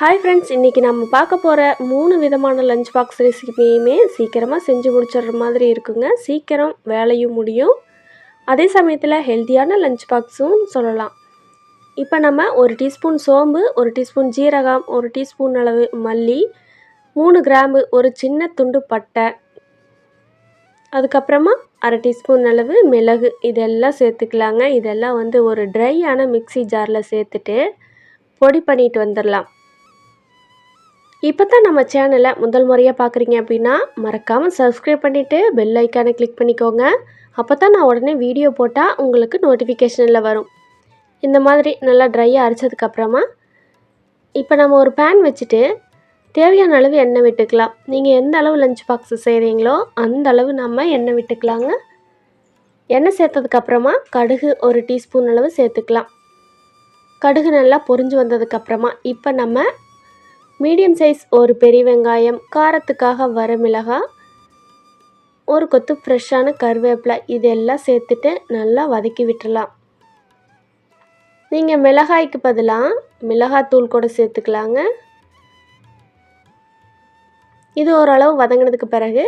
Hi friends இன்றைக்கி நம்ம பார்க்க போகிற மூணு விதமான லஞ்ச் பாக்ஸ் ரெசிபியுமே சீக்கிரமாக செஞ்சு முடிச்சிடுற மாதிரி இருக்குங்க. சீக்கிரம் வேலையும் முடியும். அதே சமயத்தில் ஹெல்த்தியான லஞ்ச் பாக்ஸும் சொல்லலாம். இப்போ நம்ம ஒரு டீஸ்பூன் சோம்பு ஒரு டீஸ்பூன் ஜீரகம் ஒரு டீஸ்பூன் அளவு மல்லி மூணு கிராம்பு ஒரு சின்ன துண்டு பட்டை அதுக்கப்புறமா அரை டீஸ்பூன் அளவு மிளகு. இதெல்லாம் சேர்த்துக்கலாங்க. இதெல்லாம் வந்து ஒரு ட்ரையான மிக்ஸி ஜாரில் சேர்த்துட்டு பொடி பண்ணிட்டு வந்துடலாம். இப்போ தான் நம்ம சேனலை முதல் முறையாக பார்க்குறீங்க அப்படின்னா மறக்காமல் சப்ஸ்கிரைப் பண்ணிவிட்டு பெல் ஐக்கானை கிளிக் பண்ணிக்கோங்க. அப்போ தான் நான் உடனே வீடியோ போட்டால் உங்களுக்கு நோட்டிஃபிகேஷனில் வரும். இந்த மாதிரி நல்லா ட்ரையாக அரைச்சதுக்கப்புறமா இப்போ நம்ம ஒரு பேன் வச்சுட்டு தேவையான அளவு எண்ணெய் விட்டுக்கலாம். நீங்கள் எந்த அளவு லஞ்ச் பாக்ஸ் செய்கிறீங்களோ அந்த அளவு நம்ம எண்ணெய் விட்டுக்கலாங்க. எண்ணெய் சேர்த்ததுக்கப்புறமா கடுகு ஒரு டீஸ்பூன் அளவு சேர்த்துக்கலாம். கடுகு நல்லா பொரிஞ்சு வந்ததுக்கப்புறமா இப்போ நம்ம மீடியம் சைஸ் ஒரு பெரிய வெங்காயம் காரத்துக்காக வர மிளகாய் ஒரு கொத்து ஃப்ரெஷ்ஷான கருவேப்பிலை இதெல்லாம் சேர்த்துட்டு நல்லா வதக்கி விட்டுறலாம். நீங்கள் மிளகாய்க்கு பதிலாக மிளகாத்தூள் கூட சேர்த்துக்கலாங்க. இது ஓரளவு வதங்கினதுக்கு பிறகு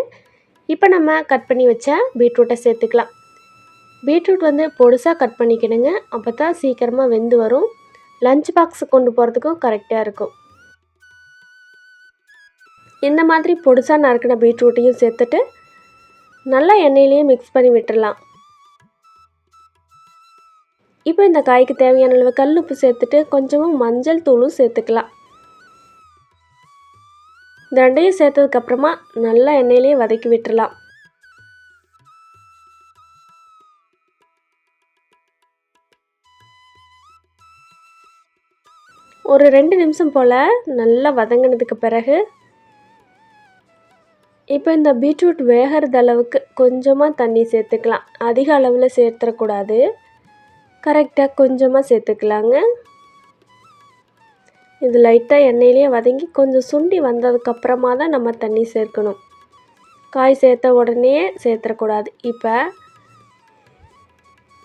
இப்போ நம்ம கட் பண்ணி வச்ச பீட்ரூட்டை சேர்த்துக்கலாம். பீட்ரூட் வந்து பொடுசாக கட் பண்ணிக்கணுங்க அப்போ தான் சீக்கிரமாக வெந்து வரும். லஞ்ச் பாக்ஸ் கொண்டு போகிறதுக்கும் கரெக்டாக இருக்கும். இந்த மாதிரி பொடிசாக நறுக்கின பீட்ரூட்டையும் சேர்த்துட்டு நல்லா எண்ணெயிலேயே மிக்ஸ் பண்ணி விட்டுடலாம் இப்போ இந்த காய்க்கு தேவையான அளவு கல் உப்பு சேர்த்துட்டு கொஞ்சமாக மஞ்சள் தூளும் சேர்த்துக்கலாம். இந்த ரெண்டையும் சேர்த்ததுக்கப்புறமா நல்லா எண்ணெயிலேயே வதக்கி விட்டுடலாம் ஒரு ரெண்டு நிமிஷம் போல் நல்லா வதங்கினதுக்கு பிறகு இப்போ இந்த பீட்ரூட் வேகிறது அளவுக்கு கொஞ்சமாக தண்ணி சேர்த்துக்கலாம். அதிக அளவில் சேர்த்துடக்கூடாது கரெக்டாக கொஞ்சமாக சேர்த்துக்கலாங்க. இது லைட்டாக எண்ணெயிலேயே வதங்கி கொஞ்சம் சுண்டி வந்ததுக்கப்புறமா தான் நம்ம தண்ணி சேர்க்கணும். காய் சேர்த்த உடனே சேர்த்துடக்கூடாது இப்போ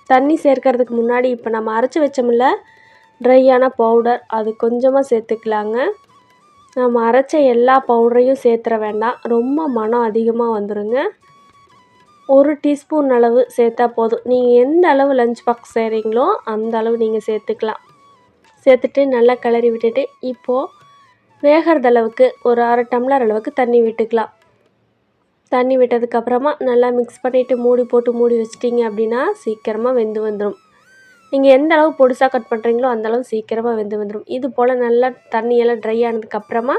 தண்ணி சேர்க்கறதுக்கு முன்னாடி இப்போ நம்ம அரைச்சி வச்சோம்ல ட்ரையான பவுடர் அது கொஞ்சமாக சேர்த்துக்கலாங்க. நம்ம அரைச்ச எல்லா பவுடரையும் சேர்த்துற வேண்டாம். ரொம்ப மனம் அதிகமாக வந்துடுங்க ஒரு டீஸ்பூன் அளவு சேர்த்தா போதும். நீங்கள் எந்த அளவு லஞ்ச் பாக்ஸ் செய்கிறீங்களோ அந்த அளவு நீங்கள் சேர்த்துக்கலாம். சேர்த்துட்டு நல்லா கிளறி விட்டுட்டு இப்போது வேகிறது அளவுக்கு ஒரு அரை டம்ளர் அளவுக்கு தண்ணி விட்டுக்கலாம். தண்ணி விட்டதுக்கப்புறமா நல்லா மிக்ஸ் பண்ணிவிட்டு மூடி போட்டு மூடி வச்சிட்டிங்க அப்படின்னா சீக்கிரமாக வெந்து வந்துடும் நீங்கள் எந்த அளவு பொடிசாக கட் பண்ணுறீங்களோ அந்தளவு சீக்கிரமாக வெந்து வந்துடும் இது போல் நல்லா தண்ணியெல்லாம் ட்ரை ஆனதுக்கப்புறமா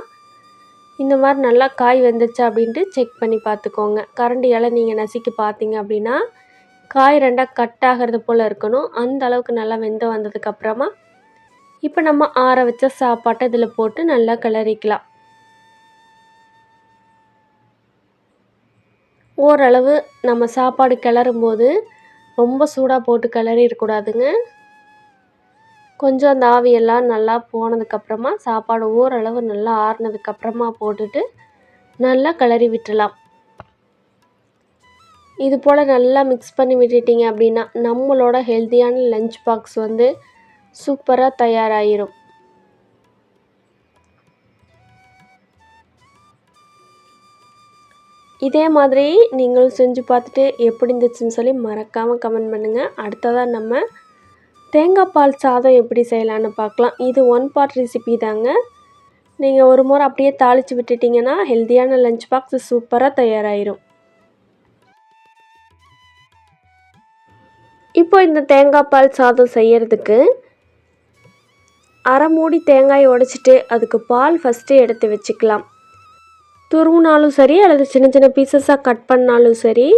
இந்த மாதிரி நல்லா காய் வெந்துச்சா அப்படின்ட்டு செக் பண்ணி பார்த்துக்கோங்க. கரண்டியால் நீங்கள் நசுக்கி பார்த்தீங்க அப்படின்னா காய் ரெண்டாக கட் ஆகிறது போல் இருக்கணும். அந்த அளவுக்கு நல்லா வெந்து வந்ததுக்கப்புறமா இப்போ நம்ம ஆற வச்ச சாப்பாட்டை இதில் போட்டு நல்லா கிளறிக்கலாம். ஓரளவு நம்ம சாப்பாடு கிளறும்போது ரொம்ப சூடாக போட்டு கிளறி இருக்கக்கூடாதுங்க. கொஞ்சம் அந்த ஆவியெல்லாம் நல்லா போனதுக்கப்புறமா சாப்பாடு ஓரளவு நல்லா ஆறுனதுக்கப்புறமா போட்டுட்டு நல்லா கிளறி விட்டுடலாம். இது போல் நல்லா மிக்ஸ் பண்ணி விட்டுட்டிங்க அப்படின்னா நம்மளோட ஹெல்த்தியான லஞ்ச் பாக்ஸ் வந்து சூப்பராக தயாராகிரும் இதே மாதிரி நீங்களும் செஞ்சு பார்த்துட்டு எப்படி இருந்துச்சுன்னு சொல்லி மறக்காமல் கமெண்ட் பண்ணுங்கள் அடுத்ததாக நம்ம தேங்காய் பால் சாதம் எப்படி செய்யலான்னு பார்க்கலாம். இது ஒன் பார்ட் ரெசிபி தாங்க. நீங்கள் ஒரு முறை அப்படியே தாளித்து விட்டுட்டிங்கன்னா ஹெல்த்தியான லஞ்ச் பாக்ஸ் சூப்பராக தயாராகிரும் இப்போ இந்த தேங்காய் பால் சாதம் செய்கிறதுக்கு அரை மூடி தேங்காயை உடைச்சிட்டு அதுக்கு பால் ஃபஸ்ட்டு எடுத்து வச்சுக்கலாம். துருவினாலும் சரி அல்லது சின்ன சின்ன பீசஸாக கட் பண்ணாலும் சரி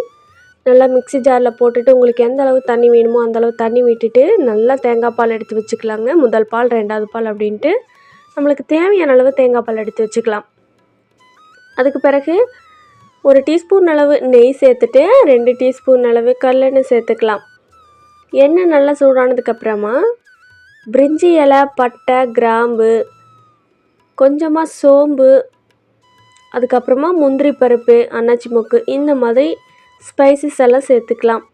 நல்லா மிக்ஸி ஜாரில் போட்டுட்டு உங்களுக்கு எந்த அளவு தண்ணி வேணுமோ அந்த அளவு தண்ணி விட்டுட்டு நல்லா தேங்காய் பால் எடுத்து வச்சுக்கலாங்க. முதல் பால் ரெண்டாவது பால் அப்படின்ட்டு நம்மளுக்கு தேவையான அளவு தேங்காய் பால் எடுத்து வச்சுக்கலாம். அதுக்கு பிறகு ஒரு டீஸ்பூன் அளவு நெய் சேர்த்துட்டு ரெண்டு டீஸ்பூன் அளவு கல்லெண்ணெய் சேர்த்துக்கலாம். எண்ணெய் நல்லா சூடானதுக்கப்புறமா பிரிஞ்சி இலை பட்டை கிராம்பு கொஞ்சமாக சோம்பு அதுக்கப்புறமா முந்திரி பருப்பு அன்னாச்சி மொக்கு இந்த மாதிரி ஸ்பைசிஸ் எல்லாம் சேர்த்துக்கலாம்.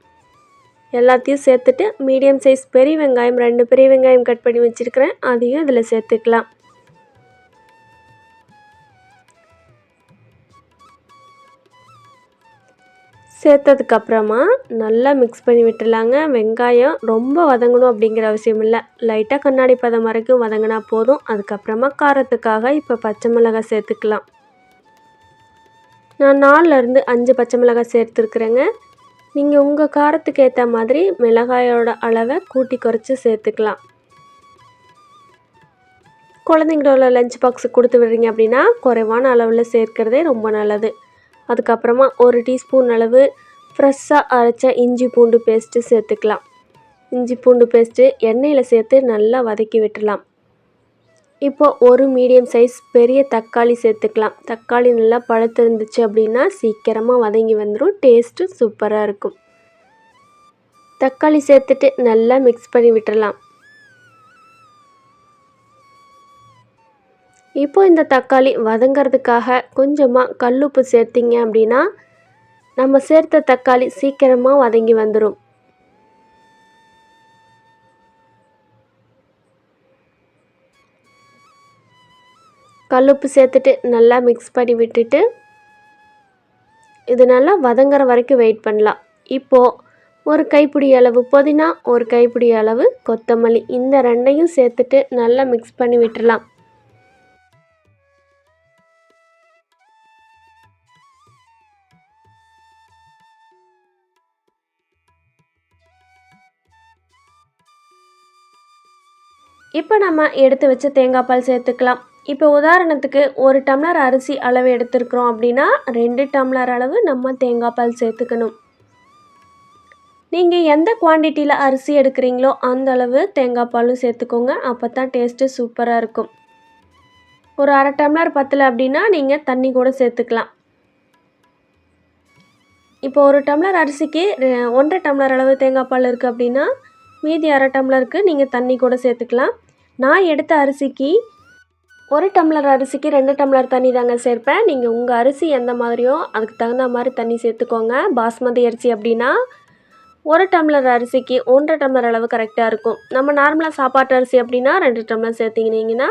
எல்லாத்தையும் சேர்த்துட்டு மீடியம் சைஸ் பெரிய வெங்காயம் ரெண்டு பெரிய வெங்காயம் கட் பண்ணி வச்சுருக்கிறேன். அதையும் இதில் சேர்த்துக்கலாம். சேர்த்ததுக்கப்புறமா நல்லா மிக்ஸ் பண்ணி விட்டுலாங்க வெங்காயம் ரொம்ப வதங்கணும் அப்படிங்கிற அவசியம் இல்லை. லைட்டாக கண்ணாடி பதம் வரைக்கும் வதங்கினா போதும். அதுக்கப்புறமா காரத்துக்காக இப்போ பச்சை மிளகாய் சேர்த்துக்கலாம். நான் நாலுலேருந்து அஞ்சு பச்சை மிளகாய் சேர்த்துருக்குறேங்க. நீங்கள் உங்கள் காரத்துக்கு ஏற்ற மாதிரி மிளகாயோட அளவை கூட்டி குறைச்சி சேர்த்துக்கலாம். குழந்தைங்களோட லஞ்ச் பாக்ஸ் கொடுத்து விடுறீங்க அப்படின்னா குறைவான அளவில் சேர்க்கிறதே ரொம்ப நல்லது. அதுக்கப்புறமா ஒரு டீஸ்பூன் அளவு ஃப்ரெஷ்ஷாக அரைச்ச இஞ்சி பூண்டு பேஸ்ட்டு சேர்த்துக்கலாம். இஞ்சி பூண்டு பேஸ்ட்டு எண்ணெயில் சேர்த்து நல்லா வதக்கி விட்டுடலாம். இப்போ ஒரு மீடியம் சைஸ் பெரிய தக்காளி சேர்த்துக்கலாம். தக்காளி நல்லா பழுத்திருந்துச்சு அப்படின்னா சீக்கிரமாக வதங்கி வந்துடும் டேஸ்ட்டு சூப்பராக இருக்கும். தக்காளி சேர்த்துட்டு நல்லா மிக்ஸ் பண்ணி விட்டுடலாம் இப்போ இந்த தக்காளி வதங்கிறதுக்காக கொஞ்சமாக கல்லுப்பு சேர்த்திங்க அப்படின்னா நம்ம சேர்த்த தக்காளி சீக்கிரமாக வதங்கி வந்துடும் கல்லுப்பு சேர்த்துட்டு நல்லா மிக்ஸ் பண்ணி விட்டுட்டு இது நல்லா வதங்குற வரைக்கும் வெயிட் பண்ணலாம். இப்போது ஒரு கைப்பிடி அளவு புதினா ஒரு கைப்பிடி அளவு கொத்தமல்லி இந்த ரெண்டையும் சேர்த்துட்டு நல்லா மிக்ஸ் பண்ணி விட்டுடலாம் இப்போ நம்ம எடுத்து வச்ச தேங்காய் பால் சேர்த்துக்கலாம். இப்போ உதாரணத்துக்கு ஒரு டம்ளர் அரிசி அளவு எடுத்துருக்குறோம் அப்படின்னா ரெண்டு டம்ளர் அளவு நம்ம தேங்காய் பால் சேர்த்துக்கணும். நீங்கள் எந்த குவான்டிட்டியில் அரிசி எடுக்கிறீங்களோ அந்த அளவு தேங்காய் பாலும் சேர்த்துக்கோங்க. அப்போ தான் டேஸ்ட்டு சூப்பராக இருக்கும். ஒரு அரை டம்ளர் பத்தில் அப்படின்னா நீங்கள் தண்ணி கூட சேர்த்துக்கலாம். இப்போ ஒரு டம்ளர் அரிசிக்கு ஒன்றரை டம்ளர் அளவு தேங்காய் பால் இருக்குது அப்படின்னா மீதி அரை டம்ளருக்கு நீங்கள் தண்ணி கூட சேர்த்துக்கலாம். நான் எடுத்த அரிசிக்கு ஒரு டம்ளர் அரிசிக்கு ரெண்டு டம்ளர் தண்ணி தாங்க சேர்ப்பேன். நீங்கள் உங்கள் அரிசி எந்த மாதிரியோ அதுக்கு தகுந்த மாதிரி தண்ணி சேர்த்துக்கோங்க. பாஸ்மதி அரிசி அப்படின்னா ஒரு டம்ளர் அரிசிக்கு ஒன்றரை டம்ளர் அளவு கரெக்டாக இருக்கும். நம்ம நார்மலாக சாப்பாட்டு அரிசி அப்படின்னா ரெண்டு டம்ளர் சேர்த்திங்கன்னா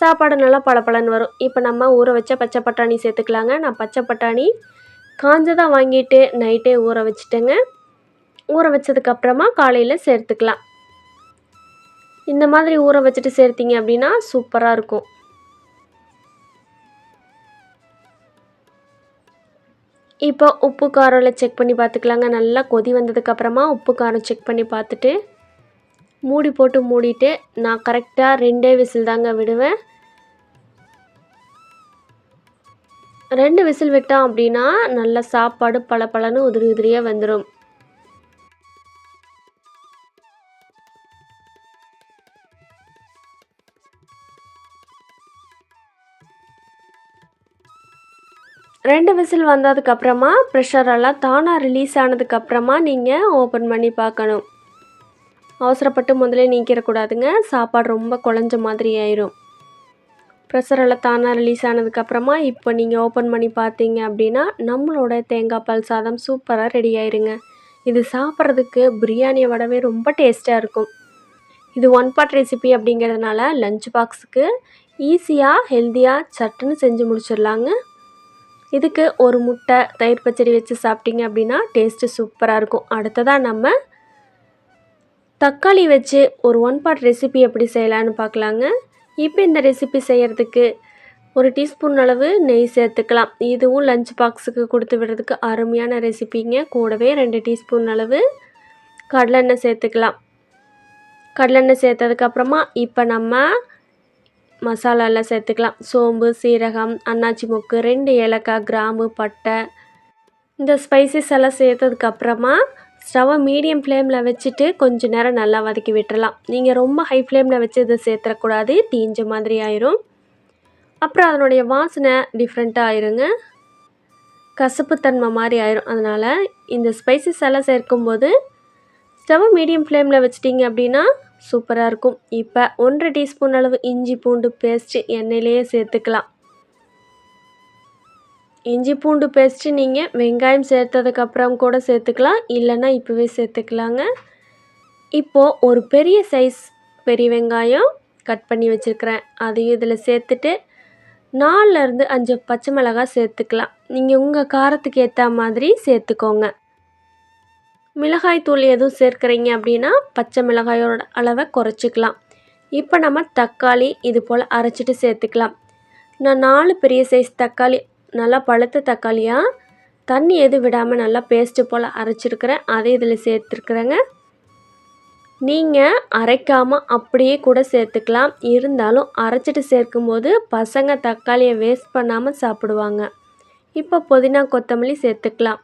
சாப்பாடு நல்லா பளபளன்னு வரும். இப்போ நம்ம ஊற வச்ச பச்சை பட்டாணி சேர்த்துக்கலாங்க. நான் பச்சை பட்டாணி காஞ்சதாக வாங்கிட்டு நைட்டே ஊற வச்சுட்டேங்க. ஊற வச்சதுக்கப்புறமா காலையில் சேர்த்துக்கலாம். இந்த மாதிரி ஊற வச்சுட்டு சேர்த்திங்க அப்படின்னா சூப்பராக இருக்கும். இப்போ உப்பு காரம்ல செக் பண்ணி பார்த்துக்கலாங்க. நல்லா கொதி வந்ததுக்கப்புறமா உப்பு காரம் செக் பண்ணி பார்த்துட்டு மூடி போட்டு மூடிட்டு நான் கரெக்டாக ரெண்டே விசில் தாங்க விடுவேன். ரெண்டு விசில் விட்டோம் அப்படின்னா நல்லா சாப்பாடு பல பலன்னு உதிரி உதிரியாக வந்துடும் ரெண்டு விசில் வந்ததுக்கப்புறமா ப்ரெஷரெல்லாம் தானாக ரிலீஸ் ஆனதுக்கப்புறமா நீங்கள் ஓப்பன் பண்ணி பார்க்கணும். அவசரப்பட்டு முதலே நீக்கிடக்கூடாதுங்க. சாப்பாடு ரொம்ப குழஞ்ச மாதிரி ஆயிரும். ப்ரெஷரெல்லாம் தானாக ரிலீஸ் ஆனதுக்கப்புறமா இப்போ நீங்கள் ஓப்பன் பண்ணி பார்த்தீங்க அப்படின்னா நம்மளோட தேங்காய் பால் சாதம் சூப்பராக ரெடி ஆயிருங்க. இது சாப்பிட்றதுக்கு பிரியாணியை விடவே ரொம்ப டேஸ்ட்டாக இருக்கும். இது ஒன் பாட் ரெசிபி அப்படிங்கிறதுனால லஞ்ச் பாக்ஸுக்கு ஈஸியாக ஹெல்த்தியாக சட்டுன்னு செஞ்சு முடிச்சிடலாங்க. இதுக்கு ஒரு முட்டை தயிர் பச்சடி வச்சு சாப்பிட்டீங்க அப்படின்னா டேஸ்ட்டு சூப்பராக இருக்கும். அடுத்ததாக நம்ம தக்காளி வச்சு ஒரு ஒன் பார்ட் ரெசிபி எப்படி செய்யலான்னு பார்க்கலாங்க. இப்போ இந்த ரெசிபி செய்கிறதுக்கு ஒரு டீஸ்பூன் அளவு நெய் சேர்த்துக்கலாம். இதுவும் லஞ்ச் பாக்ஸுக்கு கொடுத்து விடுறதுக்கு அருமையான ரெசிபிங்க கூடவே ரெண்டு டீஸ்பூன் அளவு கடலெண்ணெய் சேர்த்துக்கலாம். கடலெண்ணெய் சேர்த்ததுக்கப்புறமா இப்போ நம்ம மசாலாலாம் சேர்த்துக்கலாம். சோம்பு சீரகம் அன்னாச்சி மொக்கு ரெண்டு ஏலக்காய் கிராம்பு பட்டை. இந்த ஸ்பைசஸ் எல்லாம் சேர்த்ததுக்கப்புறமா ஸ்டவ்வை மீடியம் ஃப்ளேமில் வச்சுட்டு கொஞ்ச நேரம் நல்லா வதக்கி விட்டுறலாம். நீங்கள் ரொம்ப ஹை ஃப்ளேமில் வச்சு இதை சேர்த்துறக்கூடாது. தீஞ்ச மாதிரி ஆயிரும். அப்புறம் அதனுடைய வாசனை டிஃப்ரெண்ட்டாக ஆயிருங்க. கசப்புத்தன்மை மாதிரி ஆயிரும். அதனால் இந்த ஸ்பைசஸ் எல்லாம் சேர்க்கும்போது ஸ்டவ் மீடியம் ஃப்ளேமில் வச்சிட்டிங்க அப்படின்னா சூப்பராக இருக்கும். இப்போ ஒன்றரை டீஸ்பூன் அளவு இஞ்சி பூண்டு பேஸ்ட்டு எண்ணெயிலேயே சேர்த்துக்கலாம். இஞ்சி பூண்டு பேஸ்ட்டு நீங்கள் வெங்காயம் சேர்த்ததுக்கப்புறம் கூட சேர்த்துக்கலாம். இல்லைன்னா இப்போவே சேர்த்துக்கலாங்க. இப்போது ஒரு பெரிய சைஸ் பெரிய வெங்காயம் கட் பண்ணி வச்சுருக்கிறேன். அதையும் இதில் சேர்த்துட்டு நாலுலேருந்து அஞ்சு பச்சை மிளகாய் சேர்த்துக்கலாம். நீங்கள் உங்கள் காரத்துக்கு ஏற்ற மாதிரி சேர்த்துக்கோங்க. மிளகாய் தூள் எதுவும் சேர்க்குறீங்க அப்படின்னா பச்சை மிளகாயோட அளவை குறைச்சிக்கலாம். இப்போ நம்ம தக்காளி இது போல் அரைச்சிட்டு சேர்த்துக்கலாம். நான் நாலு பெரிய சைஸ் தக்காளி நல்லா பழுத்த தக்காளியாக தண்ணி எதுவும் விடாமல் நல்லா பேஸ்ட்டு போல் அரைச்சிருக்கிறேன். அதை இதில் சேர்த்துருக்குறேங்க. நீங்கள் அரைக்காமல் அப்படியே கூட சேர்த்துக்கலாம். இருந்தாலும் அரைச்சிட்டு சேர்க்கும்போது பசங்க தக்காளியை வேஸ்ட் பண்ணாமல் சாப்பிடுவாங்க. இப்போ புதினா கொத்தமல்லி சேர்த்துக்கலாம்.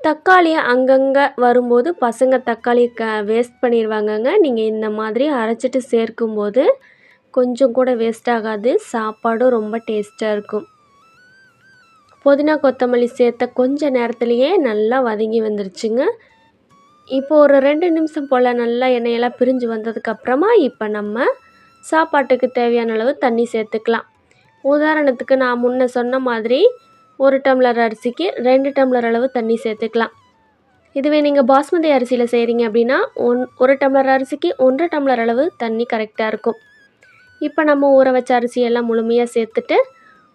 தக்காளியை அங்கங்கே வரும்போது பசங்க தக்காளி க வேஸ்ட் பண்ணிடுவாங்கங்க நீங்கள் இந்த மாதிரி அரைச்சிட்டு சேர்க்கும்போது கொஞ்சம் கூட வேஸ்ட் ஆகாது. சாப்பாடும் ரொம்ப டேஸ்ட்டாக இருக்கும். புதினா கொத்தமல்லி சேர்த்த கொஞ்ச நேரத்துலையே நல்லா வதங்கி வந்துருச்சுங்க. இப்போ ஒரு ரெண்டு நிமிஷம் போல் நல்லா எண்ணெயெல்லாம் பிரிஞ்சு வந்ததுக்கப்புறமா இப்போ நம்ம சாப்பாட்டுக்கு தேவையான அளவு தண்ணி சேர்த்துக்கலாம். உதாரணத்துக்கு நான் முன்ன சொன்ன மாதிரி ஒரு டம்ளர் அரிசிக்கு ரெண்டு டம்ளர் அளவு தண்ணி சேர்த்துக்கலாம். இதுவே நீங்கள் பாஸ்மதி அரிசியில் செய்கிறீங்க அப்படின்னா ஒன் ஒரு டம்ளர் அரிசிக்கு ஒன்றரை டம்ளர் அளவு தண்ணி கரெக்டாக இருக்கும். இப்போ நம்ம ஊற வச்ச அரிசியெல்லாம் முழுமையாக சேர்த்துட்டு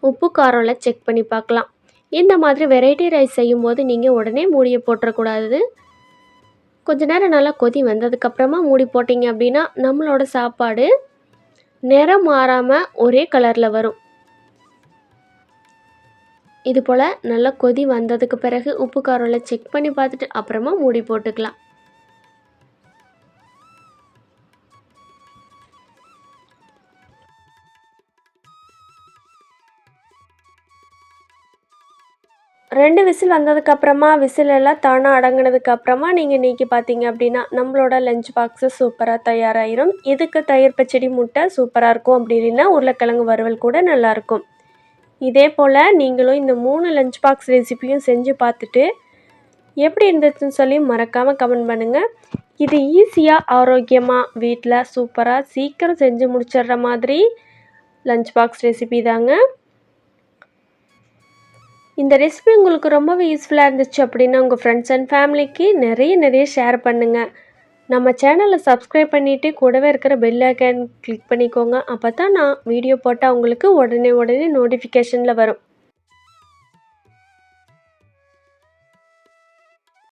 உப்பு காரம்லாம் செக் பண்ணி பார்க்கலாம். இந்த மாதிரி வெரைட்டி ரைஸ் செய்யும்போது நீங்கள் உடனே மூடியை போட்டுறக்கூடாது. கொஞ்ச நேரம் நல்லா கொதி வந்ததுக்கப்புறமா மூடி போட்டிங்க அப்படின்னா நம்மளோட சாப்பாடு நிறம் மாறாமல் ஒரே கலரில் வரும். இது போல் நல்லா கொதி வந்ததுக்கு பிறகு உப்பு காரம்லாம் செக் பண்ணி பார்த்துட்டு அப்புறமா மூடி போட்டுக்கலாம். ரெண்டு விசில் வந்ததுக்கப்புறமா விசில் எல்லாம் தானாக அடங்கினதுக்கப்புறமா நீங்கள் நீக்கி பார்த்தீங்க அப்படின்னா நம்மளோட லஞ்ச் பாக்ஸு சூப்பராக தயாராகிரும் இதுக்கு தயிர் பச்சடி முட்டை சூப்பராக இருக்கும். அப்படி இல்லைன்னா உருளைக்கிழங்கு வறுவல் கூட நல்லாயிருக்கும் இதே போல் நீங்களும் இந்த மூணு லஞ்ச் பாக்ஸ் ரெசிப்பியும் செஞ்சு பார்த்துட்டு எப்படி இருந்துச்சுன்னு சொல்லி மறக்காமல் கமெண்ட் பண்ணுங்கள் இது ஈஸியாக ஆரோக்கியமாக வீட்டில் சூப்பராக சீக்கிரம் செஞ்சு முடிச்சிடுற மாதிரி லஞ்ச் பாக்ஸ் ரெசிபி தாங்க. இந்த ரெசிபி உங்களுக்கு ரொம்பவே யூஸ்ஃபுல்லாக இருந்துச்சு அப்படின்னா உங்கள் ஃப்ரெண்ட்ஸ் அண்ட் ஃபேமிலிக்கு நிறைய நிறைய ஷேர் பண்ணுங்கள் நம்ம சேனலை சப்ஸ்கிரைப் பண்ணிவிட்டு கூடவே இருக்கிற பெல் ஐக்கான் கிளிக் பண்ணிக்கோங்க. அப்போ தான் நான் வீடியோ போட்டால் உங்களுக்கு உடனே உடனே நோட்டிஃபிகேஷனில் வரும்.